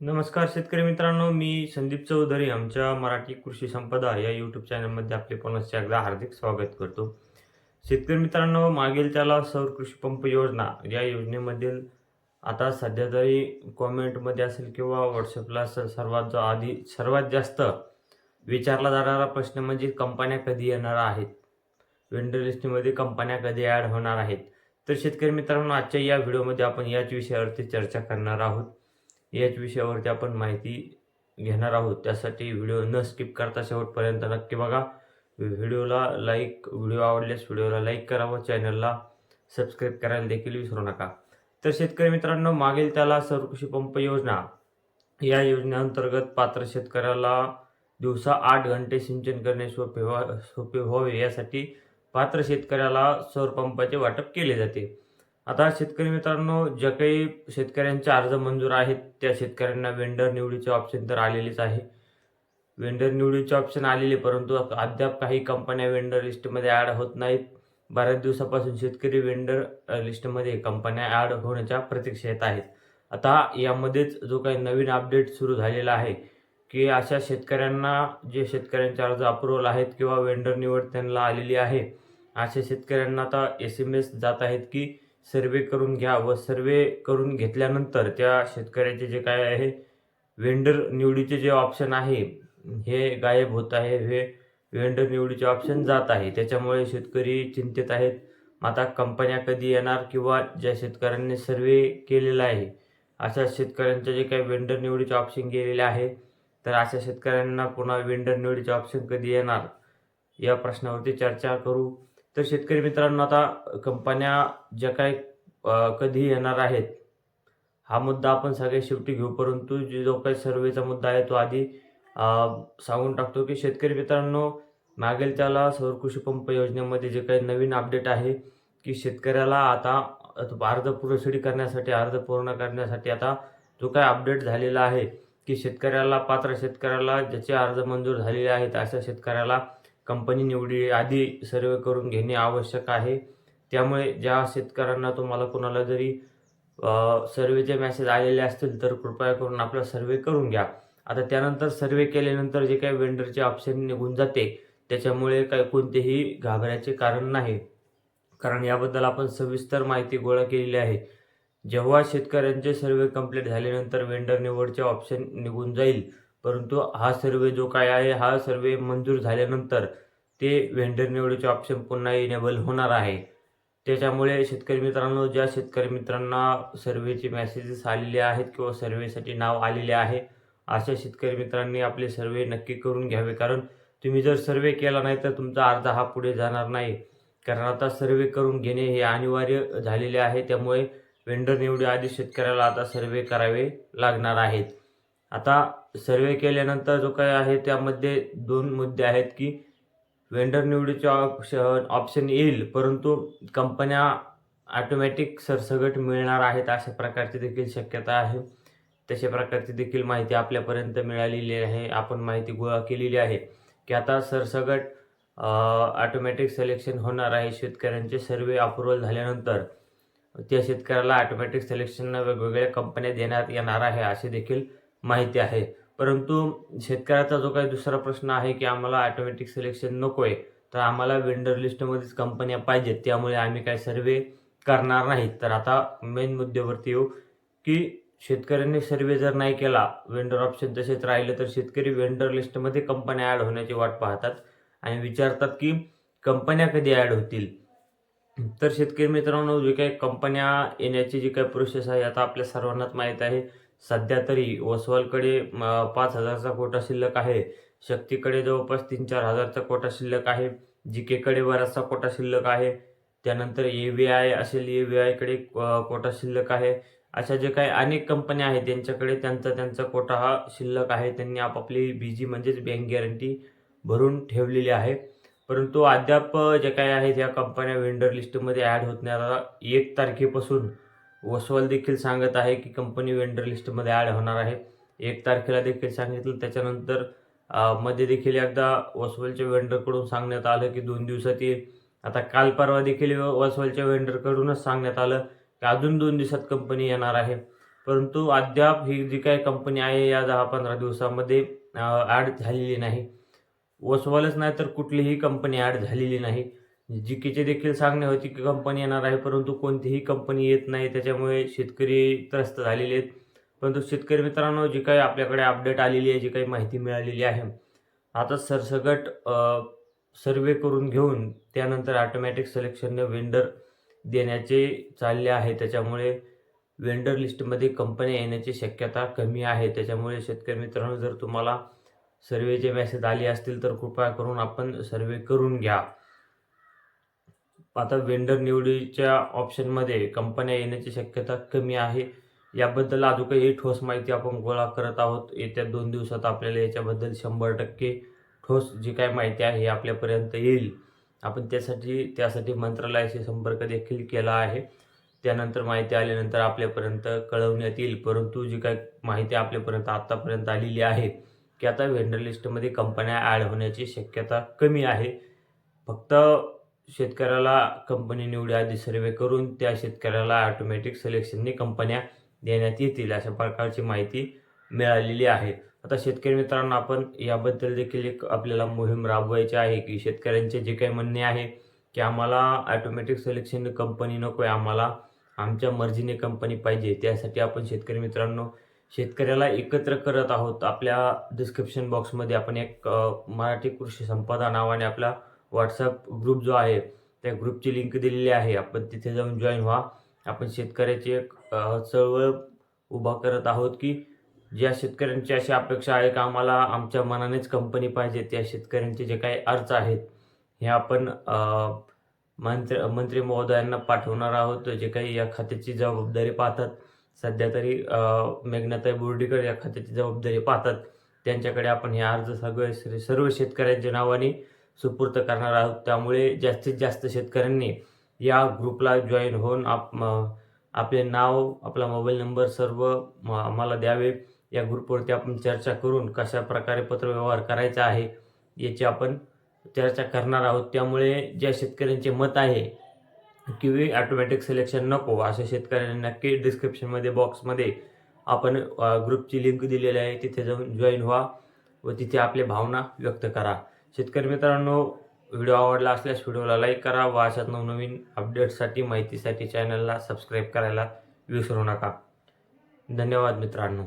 नमस्कार शेतकरी मित्रांनो मी संदीप चौधरी आमच्या मराठी कृषी संपदा या यूट्यूब चॅनलमध्ये आपले पुनश्च एकदा हार्दिक स्वागत करतो. शेतकरी मित्रांनो मागील त्याला सौर कृषी पंप योजना या योजनेमधील आता सध्या तरी कॉमेंटमध्ये असेल किंवा व्हॉट्सअपला असेल सर्वात जो आधी सर्वात जास्त विचारला जाणारा प्रश्न म्हणजे कंपन्या कधी येणार आहेत? वेंडर लिस्टमध्ये कंपन्या कधी ॲड होणार आहेत? तर शेतकरी मित्रांनो आजच्या या व्हिडिओमध्ये आपण याच विषयावरती चर्चा करणार आहोत. याच विषयावरती आपण माहिती घेणार आहोत. त्यासाठी व्हिडिओ न स्किप करता शेवटपर्यंत नक्की बघा. व्हिडिओला लाईक व्हिडिओ आवडल्यास व्हिडिओला लाईक करा व चॅनलला सबस्क्राईब करायला देखील विसरू नका. तर शेतकरी मित्रांनो मागील त्याला सरकृषी पंप योजना या योजनेअंतर्गत पात्र शेतकऱ्याला दिवसा आठ घंटे सिंचन करणे सोपे व्हा सोपे व्हावे यासाठी पात्र शेतकऱ्याला सौरपंपाचे वाटप केले जाते. आता शेतकरी मित्रांनो ज्या काही शेतकऱ्यांचे अर्ज मंजूर आहेत त्या शेतकऱ्यांना वेंडर निवडीचे ऑप्शन तर आलेलेच आहे. वेंडर निवडीचे ऑप्शन आलेले परंतु अद्याप काही कंपन्या वेंडर लिस्टमध्ये ॲड होत नाहीत. बऱ्याच दिवसापासून शेतकरी वेंडर लिस्टमध्ये कंपन्या ॲड होण्याच्या प्रतीक्षेत आहेत. आता यामध्येच जो काही नवीन अपडेट सुरू झालेला आहे की अशा शेतकऱ्यांना जे शेतकऱ्यांचे अर्ज अप्रुव्हल आहेत किंवा वेंडर निवड त्यांना आलेली आहे अशा शेतकऱ्यांना आता एस एम एस जात आहेत की सर्वे करून घ्या व सर्वे करून घेतल्यानंतर त्या शेतकऱ्याचे जे काय आहे वेंडर निवडीचे जे ऑप्शन आहे हे गायब होत आहे. हे वेंडर निवडीचे ऑप्शन जात आहे. त्याच्यामुळे शेतकरी चिंतित आहेत. आता कंपन्या कधी येणार किंवा ज्या शेतकऱ्यांनी सर्वे केलेला आहे अशा शेतकऱ्यांचे जे काही वेंडर निवडीचे ऑप्शन गेलेले आहे तर अशा शेतकऱ्यांना पुन्हा वेंडर निवडीचे ऑप्शन कधी येणार या प्रश्नावरती चर्चा करू. तर शेतकरी मित्रांनो आता कंपन्या ज्या काय कधी येणार आहेत हा मुद्दा आपण सगळ्या शेवटी घेऊ. परंतु जो काही सर्वेचा मुद्दा आहे तो आधी सांगून टाकतो की शेतकरी मित्रांनो मागेल त्याला सौर कृषी पंप योजनेमध्ये जे काही नवीन अपडेट आहे की शेतकऱ्याला आता अर्ज पुरसडी करण्यासाठी अर्ज पूर्ण करण्यासाठी आता जो काय अपडेट झालेला आहे की शेतकऱ्याला पात्र शेतकऱ्याला ज्याचे अर्ज मंजूर झालेले आहेत अशा शेतकऱ्याला कंपनी निवडी आधी सर्वे करून घेणे आवश्यक आहे. त्यामुळे ज्या शेतकऱ्यांना तुम्हाला कोणाला जरी सर्वेचे मॅसेज आलेले असतील तर कृपया करून आपला सर्वे करून घ्या. आता त्यानंतर सर्वे केल्यानंतर जे काही वेंडरचे ऑप्शन निघून जाते त्याच्यामुळे काही कोणतेही घाबरायचे कारण नाही. कारण याबद्दल आपण सविस्तर माहिती गोळा केलेली आहे. जेव्हा शेतकऱ्यांचे सर्वे कंप्लीट झाल्यानंतर वेंडर निवडचे ऑप्शन निघून जाईल परंतु हा सर्वे जो काय आहे हा सर्वे मंजूर झाल्यानंतर ते वेंडर निवडीचे ऑप्शन पुन्हा इनेबल होणार आहे. त्याच्यामुळे शेतकरी मित्रांनो ज्या शेतकरी मित्रांना सर्वेचे मेसेजेस आलेले आहेत किंवा सर्वेसाठी नाव आलेले आहे अशा शेतकरी मित्रांनी आपले सर्वे नक्की करून घ्यावे. कारण तुम्ही जर सर्वे केला नाही तर तुमचा अर्ज हा पुढे जाणार नाही. कारण आता सर्वे करून घेणे हे अनिवार्य झालेले आहे. त्यामुळे वेंडर निवडी आधी शेतकऱ्याला आता सर्वे करावे लागणार आहेत. आता सर्वे केल्यानंतर जो काय आहे त्यामध्ये दोन मुद्दे आहेत की वेंडर निवडीचे ऑप्शन ऑप्शन येईल परंतु कंपन्या ऑटोमॅटिक सरसगट मिळणार आहेत अशा प्रकारची देखील शक्यता आहे. तशा प्रकारची देखील माहिती आपल्यापर्यंत मिळालेली आहे. आपण माहिती गोळा केलेली आहे की आता सरसगट ऑटोमॅटिक सिलेक्शन होणार आहे. शेतकऱ्यांचे सर्वे अप्रुव्हल झाल्यानंतर त्या शेतकऱ्याला ऑटोमॅटिक सिलेक्शन वेगवेगळ्या कंपन्या देण्यात येणार आहे असे देखील माहिती आहे. परंतु शेतकऱ्याचा जो काही दुसरा प्रश्न आहे की आम्हाला ऑटोमॅटिक सिलेक्शन नको आहे तर आम्हाला वेंडर लिस्टमध्येच कंपन्या पाहिजेत. त्यामुळे आम्ही काय सर्वे करणार नाहीत. तर आता मेन मुद्द्यावरती येऊ की शेतकऱ्यांनी सर्वे जर नाही केला वेंडर ऑप्शन तसेच राहिलं तर शेतकरी वेंडर लिस्टमध्ये कंपन्या ॲड होण्याची वाट पाहतात आणि विचारतात की कंपन्या कधी ॲड होतील? तर शेतकरी मित्रांनो जे काही कंपन्या येण्याची जी काही प्रोसेस आहे आता आपल्या सर्वांनाच माहीत आहे. सध्या तरी ओसवालकडे पाच हजारचा कोटा शिल्लक आहे. शक्तीकडे जवळपास तीन चार हजारचा कोटा शिल्लक आहे. जी केकडे बराचसा कोटा शिल्लक आहे. त्यानंतर ए व्ही आय असेल ए व्ही आयकडे कोटा शिल्लक आहे. अशा जे काही अनेक कंपन्या आहेत त्यांच्याकडे त्यांचा त्यांचा कोटा हा शिल्लक आहे. त्यांनी आपापली बी जी म्हणजेच बँक गॅरंटी भरून ठेवलेली आहे. परंतु अद्याप जे काही आहेत या कंपन्या वेंडर लिस्टमध्ये ॲड होत नाही. आता एक तारखेपासून वसवाल देखील सांगत आहे की कंपनी वेंडर लिस्टमध्ये ॲड होणार आहे. एक तारखेला देखील सांगितलं. त्याच्यानंतरमध्ये देखील एकदा वसवालच्या वेंडरकडून सांगण्यात आलं की दोन दिवसात येईल. आता काल परवा देखील वसवालच्या वेंडरकडूनच सांगण्यात आलं की अजून दोन दिवसात कंपनी येणार आहे. परंतु अद्याप ही जी काही कंपनी आहे या दहा पंधरा दिवसामध्ये ॲड झालेली नाही. वसवालच नाही तर कुठलीही कंपनी ॲड झालेली नाही. जीकेचे देखील सांगणे होते की कंपनी येणार आहे परंतु कोणतीही कंपनी येत नाही. त्याच्यामुळे शेतकरी त्रस्त झालेले आहेत. परंतु शेतकरी मित्रांनो जी काही आपल्याकडे अपडेट आलेली आहे जी काही माहिती मिळालेली आहे आता सरसगट सर्वे करून घेऊन त्यानंतर ऑटोमॅटिक सिलेक्शनने वेंडर देण्याचे चालले आहे. त्याच्यामुळे वेंडर लिस्टमध्ये कंपन्या येण्याची शक्यता कमी आहे. त्याच्यामुळे शेतकरी मित्रांनो जर तुम्हाला सर्वेचे मेसेज आले असतील तर कृपया करून आपण सर्वे करून घ्या. आता वेंडर निवडीच्या ऑप्शनमध्ये कंपन्या येण्याची शक्यता कमी आहे. याबद्दल अजून काही ठोस माहिती आपण गोळा करत आहोत. येत्या दोन दिवसात आपल्याला याच्याबद्दल शंभर टक्के ठोस जी काय माहिती आहे हे आपल्यापर्यंत येईल. आपण त्यासाठी त्यासाठी मंत्रालयाशी संपर्क देखील केला आहे. त्यानंतर माहिती आल्यानंतर आपल्यापर्यंत कळवण्यात येईल. परंतु जी काय माहिती आपल्यापर्यंत आत्तापर्यंत आलेली आहे की आता व्हेंडर लिस्टमध्ये कंपन्या ॲड होण्याची शक्यता कमी आहे. फक्त शेतकऱ्याला कंपनी निवडी आधी सर्वे करून त्या शेतकऱ्याला ऑटोमॅटिक सिलेक्शनने कंपन्या देण्यात येतील अशा प्रकारची माहिती मिळालेली आहे. आता शेतकरी मित्रांनो आपण याबद्दल देखील एक आपल्याला मोहीम राबवायची आहे की शेतकऱ्यांचे जे काही म्हणणे आहे की आम्हाला ऑटोमॅटिक सिलेक्शन कंपनी नको आहे आम्हाला आमच्या मर्जीने कंपनी पाहिजे. त्यासाठी आपण शेतकरी मित्रांनो शेतकऱ्याला एकत्र करत आहोत. आपल्या डिस्क्रिप्शन बॉक्समध्ये आपण एक मराठी कृषी संपदा नावाने आपला व्हॉट्सअप ग्रुप जो आहे त्या ग्रुपची लिंक दिलेली आहे. आपण तिथे जाऊन जॉईन व्हा. आपण शेतकऱ्याची एक चळवळ उभा करत आहोत की ज्या शेतकऱ्यांची अशी अपेक्षा आहे का आम्हाला आमच्या मनानेच कंपनी पाहिजे त्या शेतकऱ्यांचे जे काही अर्ज आहेत हे आपण मंत्र मंत्री मंत्री महोदयांना पाठवणार आहोत. जे काही या खात्याची जबाबदारी पाहतात सध्या तरी मेघनाताई बोर्डीकर या खात्याची जबाबदारी पाहतात. त्यांच्याकडे आपण हे अर्ज सगळे सर्व शेतकऱ्यांच्या नावाने सुपूर्त करणार आहोत. त्यामुळे जास्तीत जास्त शेतकऱ्यांनी या ग्रुपला जॉईन होऊन आप आपले नाव आपला मोबाईल नंबर सर्व म- आम्हाला द्यावे. या ग्रुपवरती आपण चर्चा करून कशा प्रकारे पत्रव्यवहार करायचा आहे याची आपण चर्चा करणार आहोत. त्यामुळे ज्या शेतकऱ्यांचे मत आहे की ऑटोमॅटिक सिलेक्शन नको अशा शेतकऱ्यांनी नक्की डिस्क्रिप्शनमध्ये बॉक्समध्ये आपण ग्रुपची लिंक दिलेली आहे. तिथे जाऊन जॉईन व्हा व तिथे आपल्या भावना व्यक्त करा. शेतकरी मित्रांनो व्हिडिओ आवडला असल्यास व्हिडिओला लाईक करा. व अशाच नवनवीन अपडेट्ससाठी माहितीसाठी चॅनलला सबस्क्राईब करायला विसरू नका. धन्यवाद मित्रांनो.